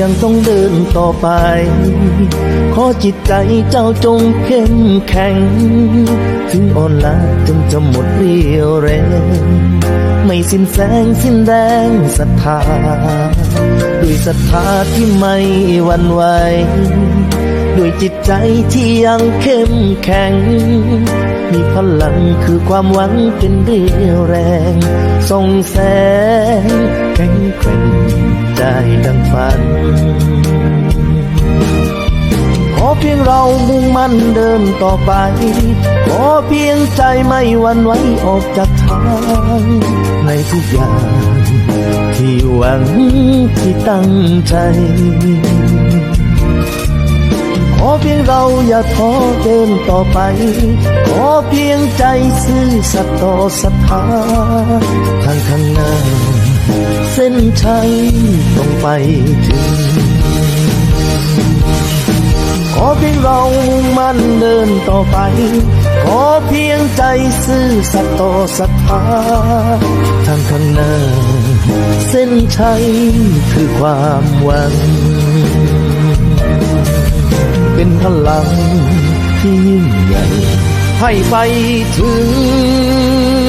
ยังต้องเดินต่อไป ขอจิตใจเจ้าจงเข้มแข็ง ถึงอ่อนล้าจนจะหมดเรี่ยวแรง ไม่สิ้นแสงสิ้นแรงศรัทธา ด้วยศรัทธาที่ไม่หวั่นไหว ด้วยจิตใจที่ยังเข้มแข็ง มีพลังคือความหวังเป็นเรี่ยวแรง ส่องแสงแข็งแกร่งได้ดังฝัน ขอเพียงเรามุ่งมั่นเดินต่อไป ขอเพียงใจไม่หวันไหวออกจากทางในทุกอย่าง ที่หวังที่ตั้งใจ เพียงเราอย่าท้อเดินต่อไป ขอเพียงใจซื่อสัตย์ต่อศรัทธาทางข้างหน้า เส้นชัยต้องไปถึง ขอเพียงเรามุ่งมั่นเดินต่อไป ขอเพียงใจซื่อสัตย์ต่อศรัทธาทางข้างหน้า เส้นชัยคือความหวัง ลังที่ยิ่งใหญ่ให้ไปถึง